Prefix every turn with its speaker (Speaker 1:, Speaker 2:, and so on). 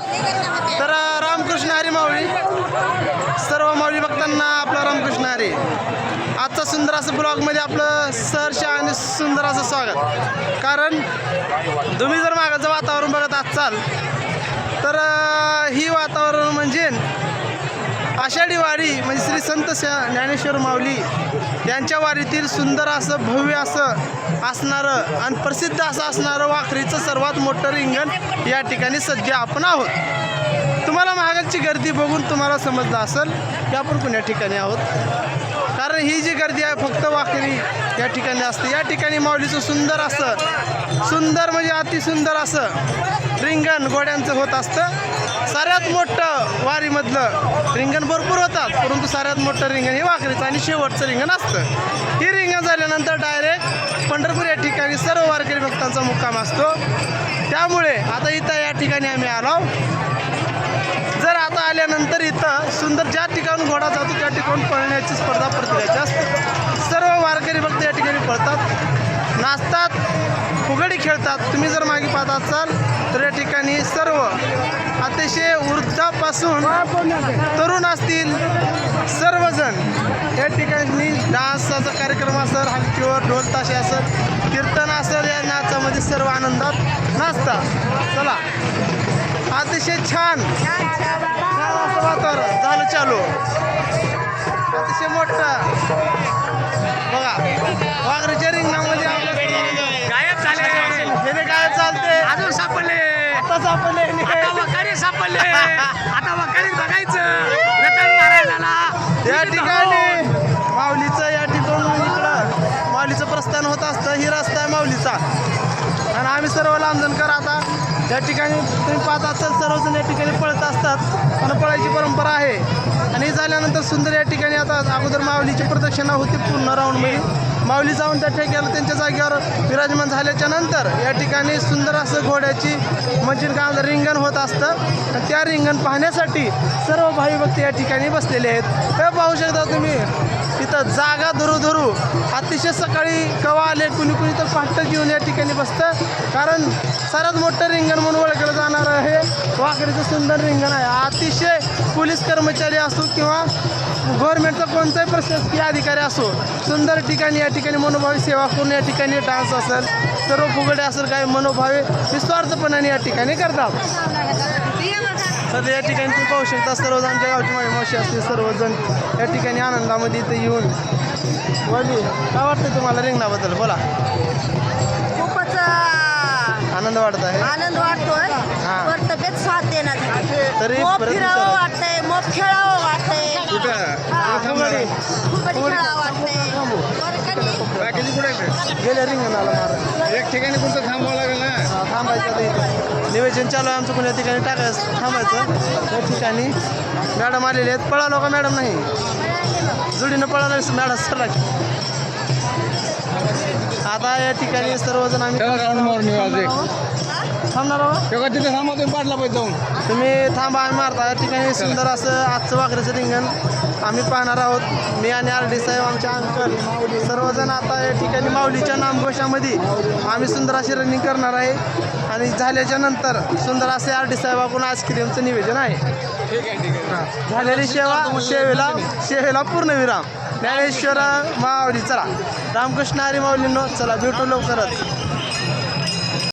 Speaker 1: तर रामकृष्ण हरी माऊली. सर्व माऊली भक्तांना आपला रामकृष्ण हरी. आजचा सुंदर असं ब्लॉगमध्ये आपलं सहर्ष आणि सुंदर असं स्वागत. कारण तुम्ही जर मागाचं वातावरण बघत असाल तर ही वातावरण म्हणजे आषाढी वारी म्हणजे श्री संत ज्ञानेश्वर माऊली यांच्या वारीतील सुंदर असं भव्य असं असणारं आणि प्रसिद्ध असं असणारं वाखरीचं सर्वात मोठं रिंगण या ठिकाणी सध्या आपण आहोत. तुम्हाला महागाची गर्दी बघून तुम्हाला समजलं असेल की आपण कुण्या ठिकाणी आहोत. कारण ही जी गर्दी आहे फक्त वाखरी या ठिकाणी असते. या ठिकाणी माऊलीचं सुंदर असं सुंदर म्हणजे अतिसुंदर असं रिंगण घोड्यांचं होत असतं. सगळ्यात मोठं वारीमधलं रिंगण भरपूर होतात परंतु सगळ्यात मोठं रिंगण हे वाखरीचं आणि शेवटचं रिंगण असतं. ही रिंगण झाल्यानंतर डायरेक्ट पंढरपूर या ठिकाणी सर्व वारकरी भक्तांचा मुक्काम असतो. त्यामुळे आता इथं या ठिकाणी आम्ही आलो जर आता आल्यानंतर इथं सुंदर ज्या ठिकाणून घोडा जातो त्या ठिकाणी पळण्याची स्पर्धा प्रतिकाची असते सर्व वारकरी भक्त या ठिकाणी पळतात नाचतात फुगडी खेळतात. तुम्ही जर मागे पाहत असाल तर या ठिकाणी सर्व अतिशय वृद्धापासून तरुण असतील सर्वजण. या ठिकाणी डान्सचा कार्यक्रम असेल हलकीवर ढोल ताशे असेल कीर्तन असेल या नाचामध्ये सर्व आनंदात नाचतात चला. अतिशय छान. वातावरण झालं चालू. अतिशय मोठं. बघा वाघरीच्या रिंगणामध्ये
Speaker 2: गायब झाले.
Speaker 1: काय चालते
Speaker 2: अजून सापडले.
Speaker 1: आता सापडले.
Speaker 2: सापडले आता वखारीत बघायचं. रतन महाराजाला
Speaker 1: या ठिकाणी माऊलीचं या ठिकाणी इकडं माऊलीचं प्रस्थान होत असतं. ही रस्ता आहे माऊलीचा. आणि आम्ही सर्व लांबजणकर आता या ठिकाणी तुम्ही पाहत असाल सर्वजण या ठिकाणी पळत असतात. आणि पळायची परंपरा आहे. आणि हे झाल्यानंतर सुंदर या ठिकाणी आता अगोदर माऊलीची प्रदक्षिणा होती पूर्ण राऊंडमध्ये माऊली जाऊन त्या ठेक्याला त्यांच्या जागेवर विराजमान झाल्याच्यानंतर या ठिकाणी सुंदर असं घोड्याची म्हणजे काय रिंगण होत असतं. त्या रिंगण पाहण्यासाठी सर्व भावी भक्त या ठिकाणी बसलेले आहेत. तर पाहू शकता तुम्ही जागा धरू धरू अतिशय सकाळी कवा आले कुणी कुणी तर पाठ घेऊन या ठिकाणी बसतं. कारण सर्वात मोठं रिंगण म्हणून ओळखलं जाणारं हे वाकडीचं सुंदर रिंगण आहे. अतिशय पोलीस कर्मचारी असो किंवा गव्हर्नमेंटचा कोणताही प्रशासकीय अधिकारी असो सुंदर ठिकाणी या ठिकाणी मनोभावी सेवा करून या ठिकाणी डान्स असेल सर्व फुगडे असेल काही मनोभावे निस्वार्थपणाने या ठिकाणी करतात. सध्या या ठिकाणी तुम्ही पाहू शकता सर्वजण आमच्या गावची माझी मावशी असते सर्वजण या ठिकाणी आनंदामध्ये इथं येऊन. वली काय वाटतं तुम्हाला रिंगणाबद्दल? बोला.
Speaker 3: खूपच
Speaker 1: आनंद वाटत आहे.
Speaker 3: आनंद वाटतोय.
Speaker 1: हा.
Speaker 3: पण तब्येत साथ देणार
Speaker 1: तरी
Speaker 3: मोप
Speaker 1: परत
Speaker 3: फिरावं
Speaker 1: विचारा.
Speaker 3: वाटतंय मोप खेळावं वाटतंय. हा, खेळावं
Speaker 1: गेल्या रिंगणाला मारा
Speaker 4: एक ठिकाणी कोणतं थांबावं लागेल ना?
Speaker 1: थांबायचं आता इथं. निवेदन चालू आहे आमचं कोणत्या ठिकाणी टाकायचं थांबायचं. त्या ठिकाणी मॅडम आलेले आहेत. पळालो का मॅडम नाही? जुडीनं पळालं मॅडम सरला आता या ठिकाणी सर्वजण आम्ही थांबणार
Speaker 4: तेव्हा तिथे थांबा तुम्ही पाडला पाहिजे जाऊन.
Speaker 1: तुम्ही थांबा आम्ही मारता. या ठिकाणी सुंदर असं आजचं वाकऱ्याचं रिंगण आम्ही पाहणार आहोत. मी आणि आर डी साहेब आमचे अंकल सर्वजण आता या ठिकाणी माऊलीच्या नामघोषामध्ये आम्ही सुंदर अशी रनिंग करणार आहे. आणि झाल्याच्यानंतर सुंदर असे आर डी साहेबाकडून आईस्क्रीमचं निवेदन आहे.
Speaker 4: ठीक आहे ठीक आहे.
Speaker 1: झालेली सेवा सेवेला सेवेला पूर्णविराम ज्ञानेश्वर माऊली चला. रामकृष्ण हरी माऊलींनो चला भेटू लवकरच.